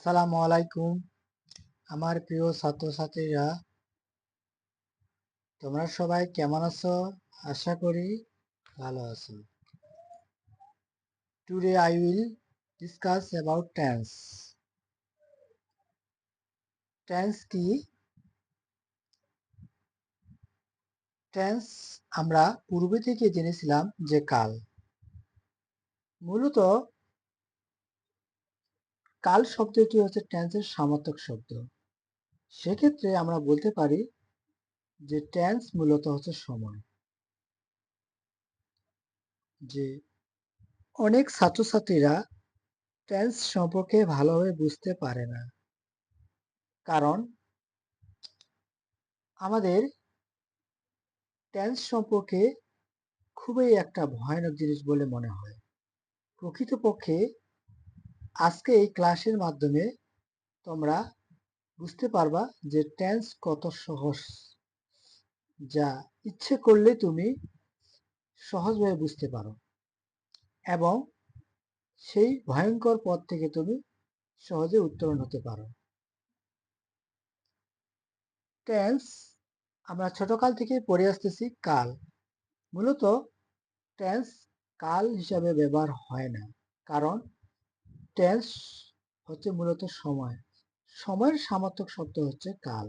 আসসালামু আলাইকুম। আমার প্রিয় ছাত্রছাত্রীরা, তোমরা সবাই কেমন আছো? আশা করি ভালো আছো। Today I will discuss about tense tense কি? টেন্স আমরা পূর্বে থেকে জেনেছিলাম যে কাল। মূলত কাল শব্দটি হচ্ছে টেন্সের সামর্থক শব্দ। সেক্ষেত্রে আমরা বলতে পারি যে টেন্স মূলত হচ্ছে সময়। যে অনেক ছাত্রছাত্রীরা টেন্স সম্পর্কে ভালোভাবে বুঝতে পারে না। কারণ আমাদের টেন্স সম্পর্কে খুবই একটা ভয়ানক জিনিস বলে মনে হয়। প্রকৃতপক্ষে আজকে এই ক্লাসের মাধ্যমে তোমরা বুঝতে পারবা যে টেন্স কত সহজ। যা ইচ্ছে করলে তুমি সহজভাবে বুঝতে পারো। এবং সেই ভয়ঙ্কর পথ থেকে তুমি সহজে উত্তরণ হতে পারো। টেন্স আমরা ছোটকাল থেকে পড়ে আসতেছি, কাল। মূলত টেন্স কাল হিসাবে ব্যবহার হয় না। কারণ টেন্স হচ্ছে মূলত সময়। সময়ের সামর্থক শব্দ হচ্ছে কাল।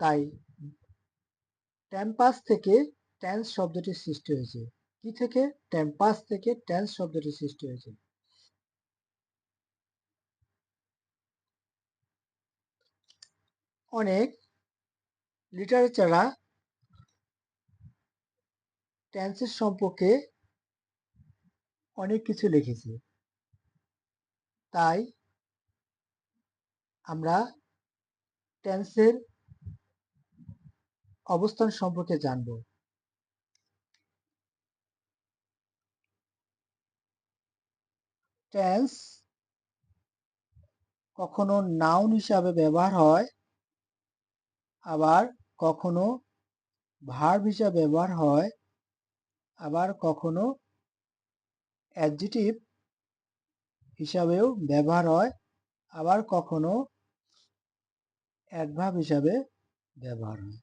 তাই টেম্পাস থেকে টেন্স শব্দটি সৃষ্টি হয়েছে। কি থেকে? টেম্পাস থেকে টেন্স শব্দটি সৃষ্টি হয়েছে। অনেক লিটারেচাররা টেন্সের সম্পর্কে অনেক কিছু লিখেছে। তাই আমরা টেন্সের অবস্থান সম্পর্কে জানব। টেন্স কখনো নাউন হিসাবে ব্যবহার হয়, আবার কখনো ভার্ব হিসাবে ব্যবহার হয়, আবার কখনো অ্যাডজেটিভ হিসাবেও ব্যবহার হয়, আবার কখনো অ্যাডভার্ব হিসাবে ব্যবহার হয়।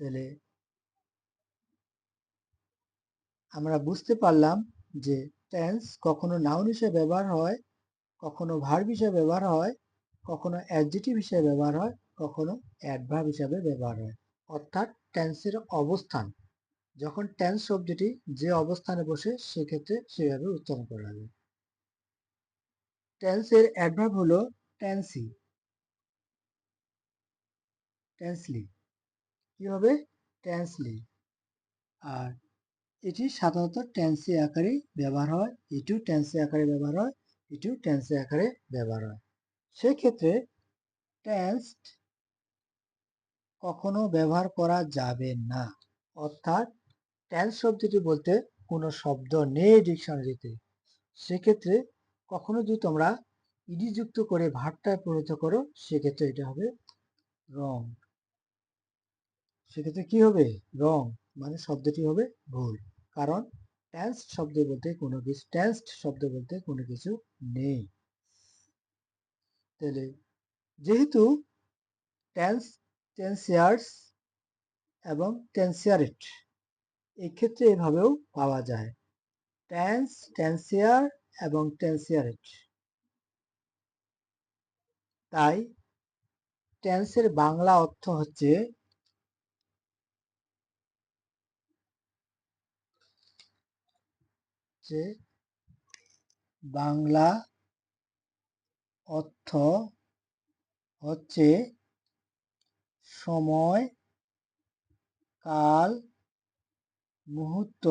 তাহলে আমরা বুঝতে পারলাম যে টেন্স কখনো নাউন হিসেবে ব্যবহার হয়, কখনো ভার্ব হিসেবে ব্যবহার হয়, কখনো অ্যাডজেটিভ হিসেবে ব্যবহার হয়, কখনো অ্যাডভার্ব হিসাবে ব্যবহার হয়। অর্থাৎ টেন্সের অবস্থান। যখন টেন্স শব্দটি যে অবস্থানে বসে, সেক্ষেত্রে সেভাবে উচ্চারণ করা হবে। টেন্সের অ্যাডভার্ব হলো টেন্সি টেন্সলি কি হবে? টেন্সলি আর এটি সাধারণত টেন্সি আকারে ব্যবহার হয়। এটিও টেন্সি আকারে ব্যবহার হয়। এটিও টেন্সি আকারে ব্যবহার হয়। সেক্ষেত্রে টেন্স কখনো ব্যবহার করা যাবে না। অর্থাৎ টেন্স শব্দটি বলতে কোনো শব্দ নেই ডিকশনারিতে সেক্ষেত্রে কখনো যদি তোমরা ইডি যুক্ত করে ভাবটায় পরিণত করো, সেক্ষেত্রে এটা হবে রং সেক্ষেত্রে কি হবে? রং মানে শব্দটি হবে ভুল। কারণ টেন্স শব্দ বলতে কোনো কিছু টেন্সড শব্দ বলতে কোনো কিছু নেই। তাহলে যেহেতু টেন্স টেন্সিয়ার্স এবং টেন্সিয়ারেট। এক্ষেত্রে এভাবেও পাওয়া যায়। টেন্স, টেন্সিয়ার এবং টেন্সিয়ারেট। তাই টেন্সের বাংলা অর্থ হচ্ছে যে বাংলা অর্থ হচ্ছে সময়, কাল, মুহূর্ত,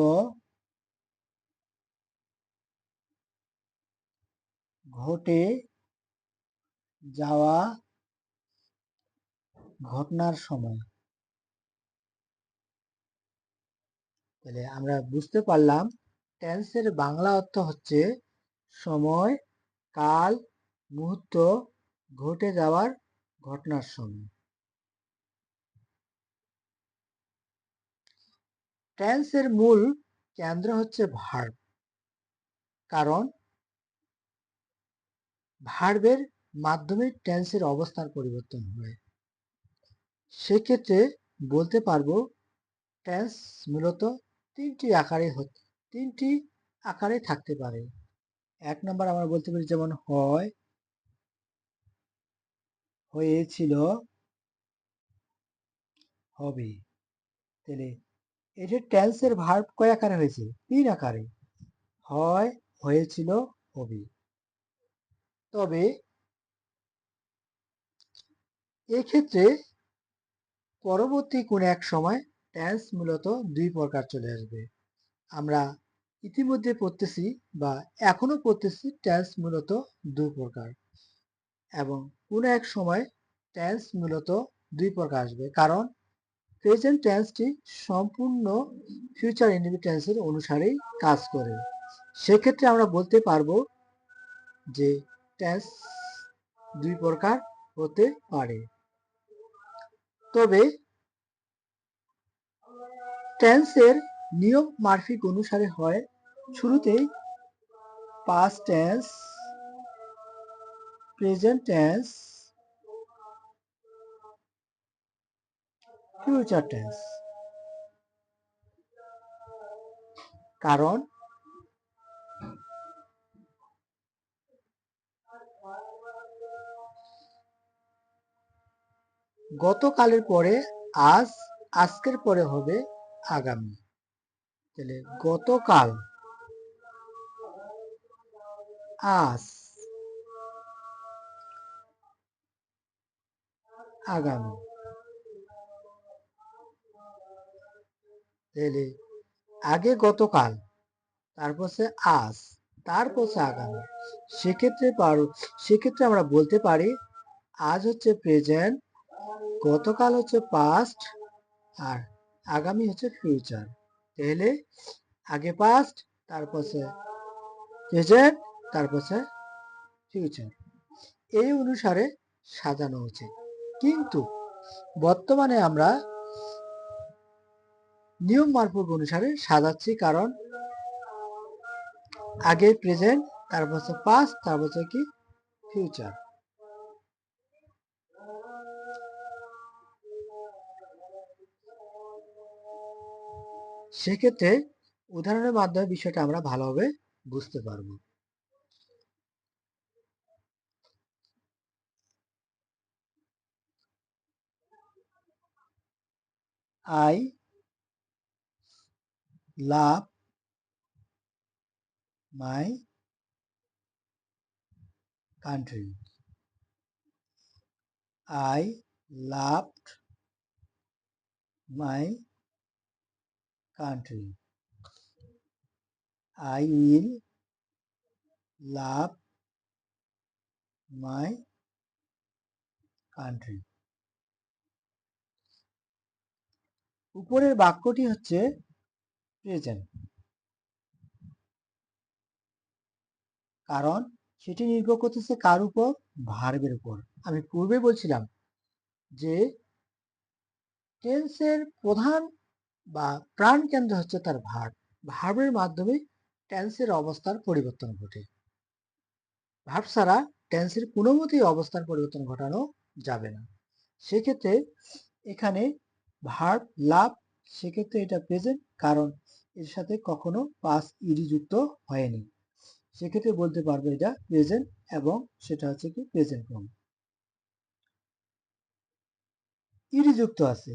ঘটে, যাওয়া, ঘটনার সময়। তাহলে আমরা বুঝতে পারলাম, টেন্সের বাংলা অর্থ হচ্ছে সময়, কাল, মুহূর্ত, ঘটে যাওয়ার ঘটনার সময়। টেন্সের মূল কেন্দ্র হচ্ছে ভার্ব কারণ ভার্বের মাধ্যমে টেন্সের অবস্থান পরিবর্তন হয়। সেক্ষেত্রে বলতে পারব টেন্স মূলত তিনটি আকারে তিনটি আকারে থাকতে পারে। এক নম্বর আমরা বলতে পারি যেমন হয়, হয়েছিল, হবে। তাহলে এটা টেন্সের ভার্ব কয় আকারে হয়েছে? তিন আকারে। হয়, হয়েছিল, হবে। তবে এক্ষেত্রে পরবর্তী কোন এক সময় টেন্স মূলত দুই প্রকার চলে আসবে। আমরা ইতিমধ্যে পড়তেছি বা এখনও পড়তেছি টেন্স মূলত দুই প্রকার এবং কোনো এক সময় টেন্স মূলত দুই প্রকার আসবে। কারণ প্রেজেন্ট টেন্সটি সম্পূর্ণ ফিউচার ইন্ডিপেন্ডেন্সের অনুসারেই কাজ করে। সেক্ষেত্রে আমরা বলতে পারব যে টেন্স দুই প্রকার হতে পারে। তবে টেন্সের নিয়ম মার্ফিক অনুসারে হয়। শুরুতেই past tense present tense future tense কারণ? গতকালের পরে আজ আজকের পরে হবে আগামী। তাহলে গতকাল আজ আগামী। তাহলে আগে গতকাল, তারপর আজ, তারপর আগামী। সেক্ষেত্রে পারো, সেক্ষেত্রে আমরা বলতে পারি, আজ হচ্ছে প্রেজেন্ট গতকাল হচ্ছে পাস্ট আর আগামী হচ্ছে ফিউচার তাহলে, আগে পাস্ট তারপর প্রেজেন্ট তারপর ফিউচার এই অনুসারে সাজানো উচিত কিন্তু, বর্তমানে আমরা নিয়ম মারফত অনুসারে সাজাচ্ছি, কারণ আগে প্রেজেন্ট তারপর হচ্ছে পাস্ট তারপর হচ্ছে কি? ফিউচার সেক্ষেত্রে উদাহরণের মাধ্যমে বিষয়টা আমরা ভালোভাবে বুঝতে পারব। I love my country. I loved my country. I will love my country. উপরের বাক্যটি হচ্ছে প্রেজেন্ট কারণ সেটি নির্ভর করতেছে কার উপর? ভার্বের উপর। আমি পূর্বে বলছিলাম যে টেন্সের প্রধান বা প্রাণ কেন্দ্র হচ্ছে তার ভার্ব ভার্বের মাধ্যমে টেন্সের অবস্থার পরিবর্তন ঘটে। ভার্ব ছাড়া টেন্সের কোনো মতেই অবস্থার পরিবর্তন ঘটানো যাবে না। সেক্ষেত্রে এখানে ভার্ব লাভ, সেক্ষেত্রে এটা প্রেজেন্ট। কারণ এর সাথে কখনো পাস ইডি যুক্ত হয়নি। সেক্ষেত্রে বলতে পারব এটা প্রেজেন্ট এবং সেটা হচ্ছে কি প্রেজেন্ট ফর্ম ইডি যুক্ত আছে।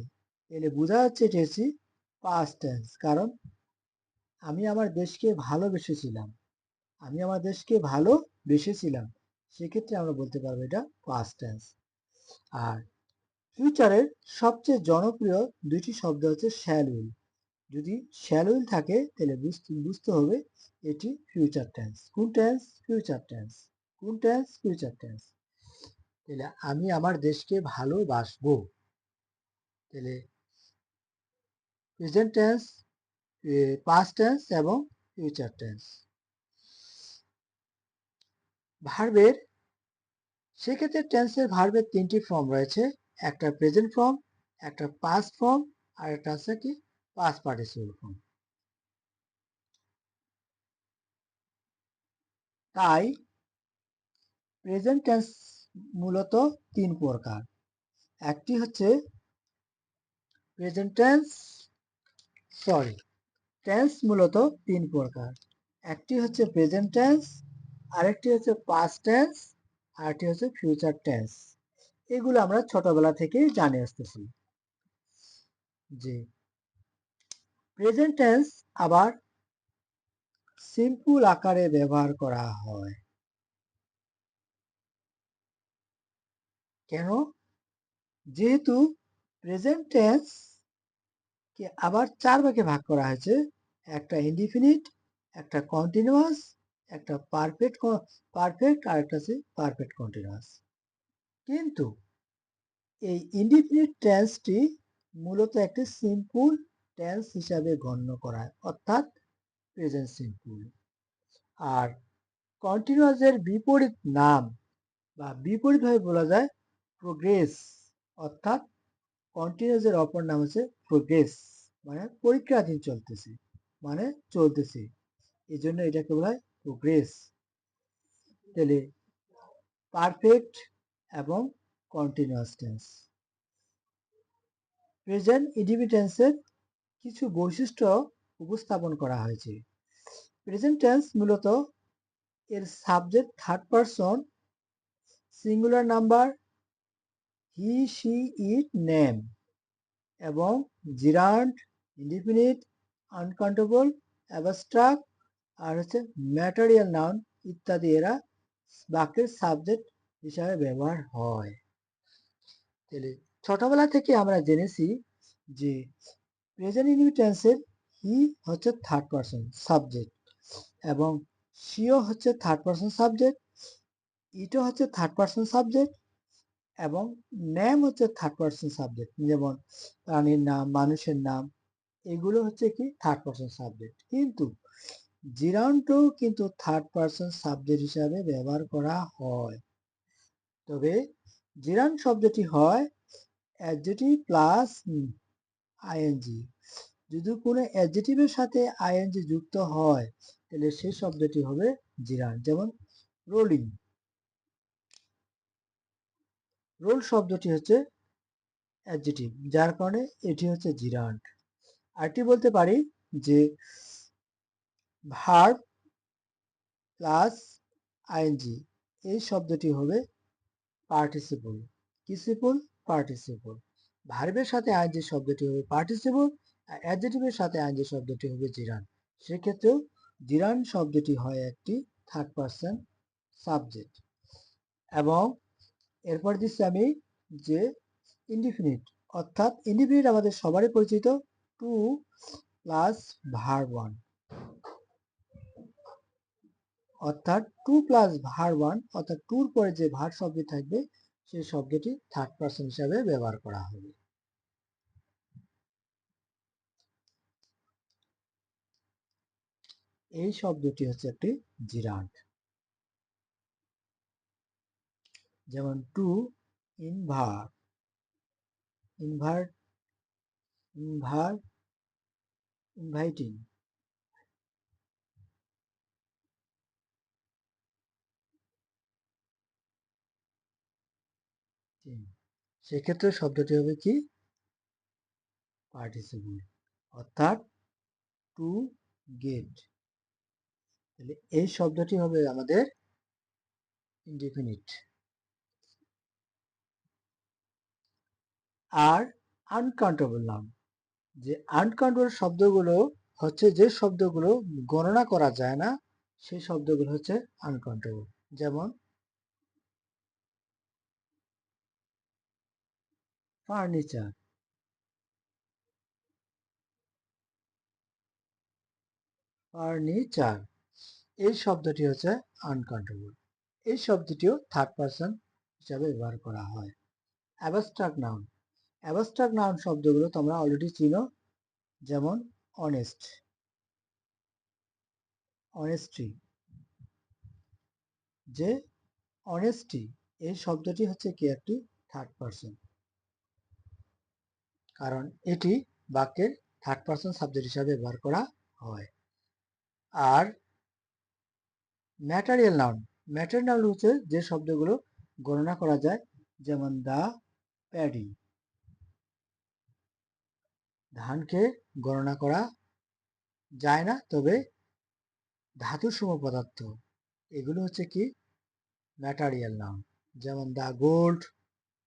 এলে বোঝা যাচ্ছে এটা হচ্ছে পাস্ট টেন্স কারণ আমি আমার দেশকে ভালোবেসেছিলাম। আমি আমার দেশকে ভালোবেসেছিলাম। সেক্ষেত্রে আমরা বলতে পারব এটা পাস্ট টেন্স আর ফিউচারের সবচেয়ে জনপ্রিয় দুইটি শব্দ হচ্ছে শ্যাল উইল যদি শ্যাল উইল থাকে, তাহলে বুঝতে বুঝতে হবে এটি ফিউচার টেন্স কোন টেন্স ফিউচার টেন্স কোন টেন্স ফিউচার টেন্স তাহলে আমি আমার দেশকে ভালোবাসবো। তাহলে প্রেজেন্ট টেন্স পাস্ট টেন্স এবং ফিউচার টেন্স ভার্বের, সেক্ষেত্রে টেন্সের ভার্বের তিনটি ফর্ম রয়েছে। একটা প্রেজেন্ট ফর্ম একটা পাস্ট ফর্ম আর একটা আছে কি past participle form তাই প্রেজেন্ট টেন্স মূলত তিন প্রকার। একটি হচ্ছে প্রেজেন্ট টেন্স সরি, টেন্স মূলত তিন প্রকার। একটি হচ্ছে প্রেজেন্ট টেন্স আরেকটি হচ্ছে পাস্ট টেন্স আরেকটি হচ্ছে ফিউচার টেন্স এগুলো আমরা ছোটবেলা থেকেই জানে আসতেছি। জি। প্রেজেন্ট টেন্স আবার সিম্পল আকারে ব্যবহার করা হয়। কেন? যেহেতু প্রেজেন্ট টেন্স কে আবার চার ভাগে ভাগ করা হয়েছে, একটা ইনডিফিনিট একটা কন্টিনিউয়াস একটা পারফেক্ট পারফেক্ট আর একটা আছে পারফেক্ট কন্টিনিউয়াস কিন্তু এই ইনডিফিনিট টেন্সটি মূলত একটি সিম্পল টেন্স হিসাবে গণ্য করা হয় অর্থাৎ প্রেজেন্ট সিম্পল আর কন্টিনিউয়াসের বিপরীত নাম বা বিপরীতভাবে বলা যায় প্রোগ্রেস অর্থাৎ কন্টিনিউয়াসের অপর নাম হচ্ছে প্রোগ্রেস মানে পরীক্ষাধীন চলতেছে মানে চলতেছে। এই জন্য এটাকে বলা হয় প্রোগ্রেস তাহলে পারফেক্ট এবং কন্টিনিউয়াস টেন্স প্রেজেন্ট ইন্ডিভিটেন্সের কিছু বৈশিষ্ট্য উপস্থাপন করা হয়েছে। প্রেজেন্ট টেন্স মূলত এর subject third person singular number he she it name এবং জিরান্ট ইন্ডিফিনিট আনকাউন্টেবল অ্যাবস্ট্রাক্ট আর হচ্ছে ম্যাটেরিয়াল নাউন ইত্যাদি এরা বাক্যের সাবজেক্ট হিসাবে ব্যবহার হয়। তাহলে ছোটবেলা থেকে আমরা জেনেছি যে প্রেজেন্ট ইনভিটেন্সের হি হচ্ছে থার্ড পারসন সাবজেক্ট এবং সিও হচ্ছে থার্ড পারসন সাবজেক্ট ইটও হচ্ছে থার্ড পারসন সাবজেক্ট এবং নেম হচ্ছে থার্ড পারসন সাবজেক্ট যেমন প্রাণীর নাম, মানুষের নাম, এগুলো হচ্ছে কি থার্ড পারসন সাবজেক্ট কিন্তু জিরাউন্টও কিন্তু থার্ড পারসন সাবজেক্ট হিসাবে ব্যবহার করা হয়। তবে জিরান শব্দটি হয় অ্যাডজেটিভ প্লাস আইএনজি যদি কোনো অ্যাডজেটিভের সাথে আইএনজি যুক্ত হয়, তাহলে সেই শব্দটি হবে জিরান যেমন রোলিং। রোল শব্দটি হচ্ছে অ্যাডজেটিভ যার কারণে এটি হচ্ছে জিরান্ট আরটি বলতে পারি যে ভার্ব প্লাস আইএনজি এই শব্দটি হবে পার্টিসিপল কিসিপল পার্টিসিপল। ভার্বের সাথে আইনজি শব্দটি হবে পার্টিসিপল আর অ্যাডজেটিভের সাথে আইনজি শব্দটি হবে জিরান সেক্ষেত্রেও জিরান শব্দটি হয় একটি থার্ড পার্সন সাবজেক্ট এবং এরপর দিচ্ছি আমি যে ইনডিফিনিট অর্থাৎ ইনডিফিনিট আমাদের সবারই পরিচিত টু প্লাস ভার ওয়ান অর্থাৎ টু প্লাস ভার ওয়ান অর্থাৎ টুর পরে যে ভার শব্দ থাকবে সেই শব্দটি থার্ড পার্সন হিসাবে ব্যবহার করা হবে। এই শব্দটি হচ্ছে একটি জিরান্ট যেমন টু ইনভার ইনভার্ট ইনভার ইনভাইটিং সেক্ষেত্রে শব্দটি হবে কি? পার্টিসিপল অর্থাৎ টু গেট তাহলে এই শব্দটি হবে আমাদের ইনডিফিনিট আর আনকাউন্টেবল নাম যে আনকাউন্টেবল শব্দগুলো হচ্ছে যে শব্দগুলো গণনা করা যায় না, সেই শব্দগুলো হচ্ছে আনকাউন্টেবল যেমন ফার্নিচার ফার্নিচার এই শব্দটি হচ্ছে আনকাউন্টেবল এই শব্দটিও থার্ড পারসন হিসাবে ব্যবহার করা হয়। অ্যাবস্ট্রাক্ট নাউন অ্যাবস্ট্রাক্ট নাউন শব্দগুলো তোমরা অলরেডি চিনো, যেমন অনেস্ট অনেস্টি যে অনেস্টি এই শব্দটি হচ্ছে কি একটি থার্ড পারসন কারণ এটি বাক্যের থার্ড পারসন সাবজেক্ট হিসাবে ব্যবহার করা হয়। আর ম্যাটারিয়াল নাউন ম্যাটারিয়াল নাউন হচ্ছে যে শব্দগুলো গণনা করা যায়, যেমন দা প্যাডি ধানকে গণনা করা যায় না, তবে ধাতু সম পদার্থ, এগুলো হচ্ছে কি? ম্যাটারিয়াল নাউন যেমন দা গোল্ড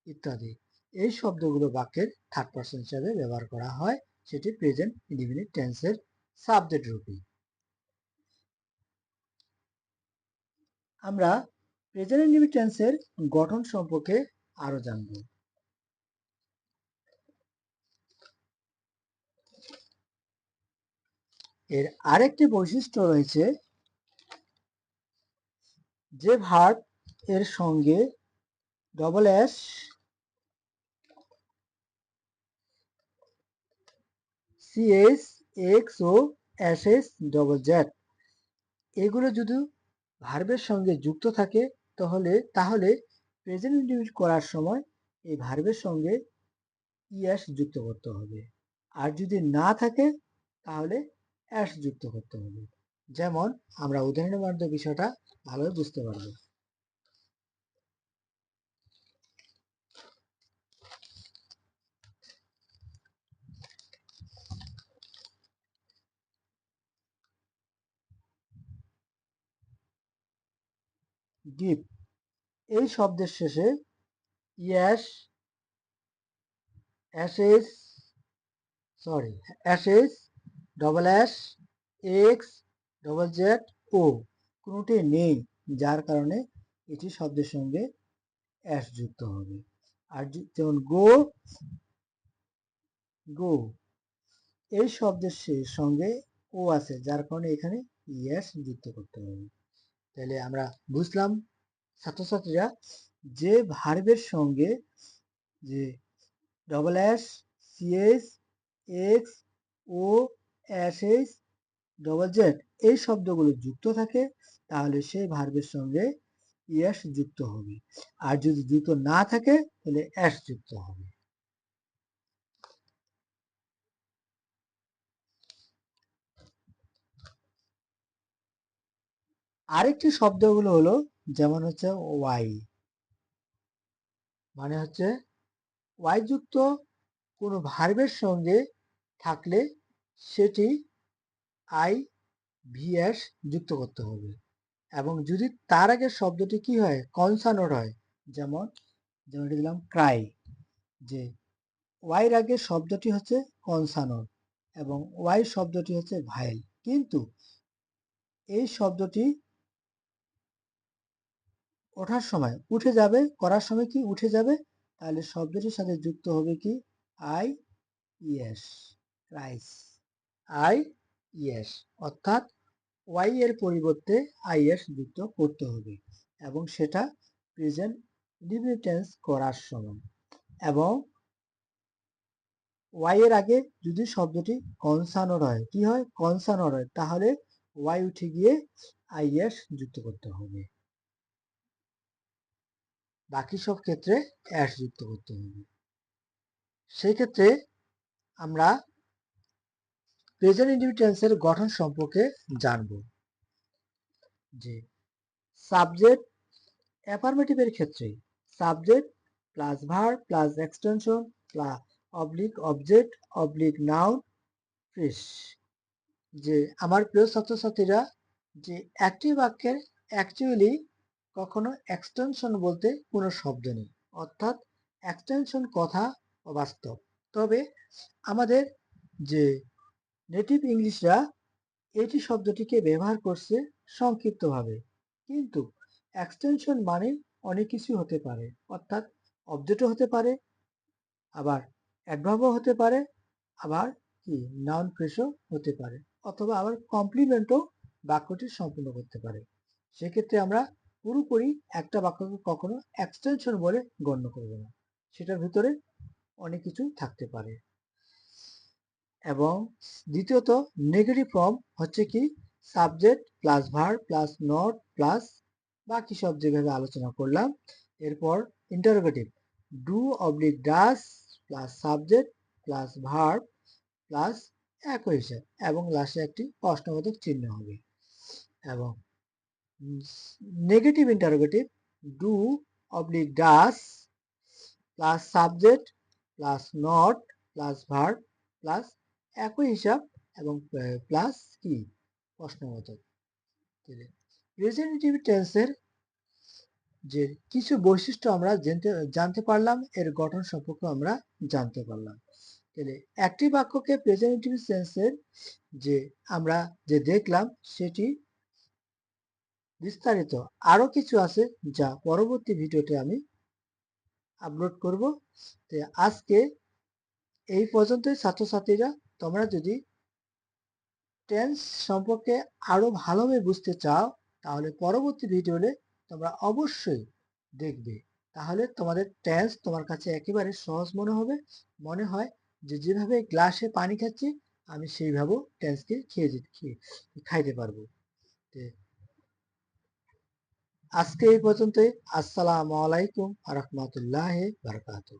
ইত্যাদি। এই শব্দগুলো বাক্যের থার্ড পার্সন হিসাবে ব্যবহার করা হয়, সেটি প্রেজেন্ট ইন্ডিফিনিট টেন্সের সাবজেক্ট রূপে। আমরা প্রেজেন্ট ইন্ডিফিনিট টেন্সের গঠন সম্পর্কে আরও জানব। এর আরেকটি বৈশিষ্ট্য রয়েছে যে ভার্ব এর সঙ্গে double S CS X O S S double Z এগুলো যদি ভার্বের সঙ্গে যুক্ত থাকে, তাহলে তাহলে প্রেজেন্ট ইন্ডিভিজুয়াল করার সময় এই ভার্বের সঙ্গে ইএস যুক্ত করতে হবে। আর যদি না থাকে, তাহলে অ্যাস যুক্ত করতে হবে। যেমন, আমরা উদাহরণের মাধ্যমে বিষয়টা ভালোভাবে বুঝতে পারব। গিভ এই শব্দের শেষে ইয়াস অ্যাসেস sorry assess double S X, double Z, O, কোনোটি নেই, যার কারণে এটি শব্দের সঙ্গে অ্যাস যুক্ত হবে। আর যেমন গো গো, এই শব্দের সঙ্গে ও আছে, যার কারণে এখানে ইয়াস যুক্ত করতে হবে। তাহলে আমরা বুঝলাম ছাত্রছাত্রীরা যে ভার্বের সঙ্গে যে double S CS X O S S double Z এই শব্দগুলো যুক্ত থাকে, তাহলে সেই ভার্বের সঙ্গে ইএস যুক্ত হবে। আর যদি যুক্ত না থাকে, তাহলে এস যুক্ত হবে। আরেকটি শব্দগুলো হলো, যেমন হচ্ছে ওয়াই মানে হচ্ছে ওয়াই যুক্ত কোনো ভার্বের সঙ্গে থাকলে সেটি আই ভিএস যুক্ত করতে হবে। এবং যদি তার আগে শব্দটি কি হয় কনসানোর হয়, যেমন যেমন দিলাম ক্রাই যে ওয়াইয়ের আগে শব্দটি হচ্ছে কনসানোর এবং ওয়াই শব্দটি হচ্ছে ভাইল কিন্তু এই শব্দটি ওঠার সময় উঠে যাবে, করার সময় কি উঠে যাবে? তাহলে শব্দটির সাথে যুক্ত হবে কি? I yes rice I yes অর্থাৎ ওয়াই এর পরিবর্তে আই এস যুক্ত করতে হবে এবং সেটা প্রেজেন্ট ইন্ডিভিটেন্স করার সময় এবং ওয়াই এর আগে যদি শব্দটি কনসানোর হয়, কি হয়? কনসানোর হয়, তাহলে ওয়াই উঠে গিয়ে আইএস যুক্ত করতে হবে। বাকি সব ক্ষেত্রে অ্যাশ যুক্ত করতে হবে। সেই ক্ষেত্রে আমরা প্রেজেন্ট ইন্ডিভিটেন্সের গঠন সম্পর্কে জানব যে সাবজেক্ট অ্যাফার্মেটিভের ক্ষেত্রে subject plus verb plus extension plus oblique object oblique noun phrase যে আমার প্রিয় ছাত্রছাত্রীরা যে একটি বাক্যের অ্যাকচুয়ালি কখনো এক্সটেনশন বলতে কোনো শব্দ নেই। অর্থাৎ এক্সটেনশন কথা বাস্তব তবে আমাদের যে নেটিভ ইংলিশরা এটি শব্দটিকে ব্যবহার করছে সংক্ষিপ্তভাবে। কিন্তু এক্সটেনশন মানে অনেক কিছু হতে পারে। অর্থাৎ অবজেক্টও হতে পারে, আবার অ্যাডভার্বও হতে পারে, আবার কি নাউন ফ্রেশও হতে পারে, অথবা আবার কমপ্লিমেন্টও বাক্যটি সম্পূর্ণ করতে পারে। সেক্ষেত্রে আমরা পুরোপুরি একটা বাক্যকে কখনো এক্সটেনশন বলে গণ্য করবে না। সেটার ভিতরে অনেক কিছু থাকতে পারে। এবং দ্বিতীয়ত নেগেটিভ ফর্ম হচ্ছে কি? Subject plus verb plus not plus বাকি সব যেভাবে আলোচনা করলাম, এরপর interrogative do oblique does plus subject plus verb plus একই হিসাব এবং লাস্টে একটি প্রশ্নবোধক চিহ্ন হবে। এবং negative interrogative do oblique does plus subject plus not plus verb plus একই হিসাব এবং প্লাস কি? প্রশ্নবোধক। প্রেজেন্টেটিভ টেন্সের যে কিছু বৈশিষ্ট্য আমরা জানতে জানতে পারলাম, এর গঠন সম্পর্কে আমরা জানতে পারলাম। তাহলে একটি বাক্যকে প্রেজেন্টেটিভ সেন্সের যে আমরা যে দেখলাম, সেটি বিস্তারিত আরও কিছু আছে যা পরবর্তী ভিডিওতে আমি আপলোড করব। তো আজকে এই পর্যন্তই, ছাত্রছাত্রীরা, তোমরা যদি টেন্স সম্পর্কে আরও ভালোভাবে বুঝতে চাও, তাহলে পরবর্তী ভিডিওতে তোমরা অবশ্যই দেখবে। তাহলে তোমাদের টেন্স তোমার কাছে একেবারে সহজ মনে হবে। মনে হয় যে যেভাবে গ্লাসে পানি খাচ্ছি, আমি সেইভাবেও টেন্সকে খেয়ে খেয়ে খাইতে পারব। আজকে এই পর্যন্তই। আসসালামু আলাইকুম আ রহমতুল্লাহ বারকাতুহ।